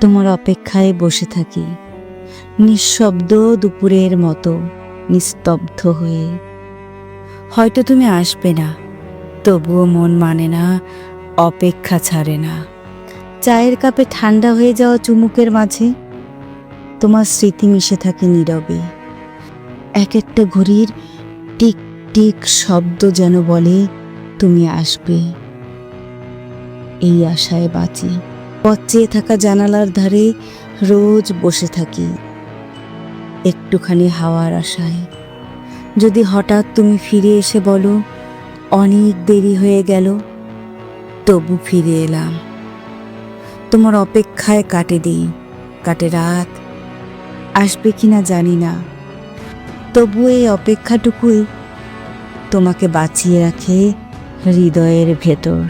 তোমার অপেক্ষায় বসে থাকি। নিঃশব্দ দুপুরের মতো নিস্তব্ধ হয়ে। হয়তো তুমি আসবে না, তবুও মন মানে না, অপেক্ষা ছাড়ে না। চায়ের কাপে ঠান্ডা হয়ে যাওয়া চুমুকের মাঝে তোমার স্মৃতি মিশে থাকে নীরবে। এক একটা ঘড়ির টিক টিক শব্দ যেন বলে, তুমি আসবে। এই আশায় বাঁচি। পথ চেয়ে থাকা জানালার ধারে রোজ বসে থাকি। একটুখানি হাওয়ার আশায়। যদি হঠাৎ তুমি ফিরে এসে বলো, অনেক দেরি হয়ে গেল, তবু ফিরে এলাম। তোমার অপেক্ষায় কাটে দিই কাটে রাত। আসবে কিনা জানি না। তবু এই অপেক্ষাটুকুই তোমাকে বাঁচিয়ে রাখে হৃদয়ের ভেতর।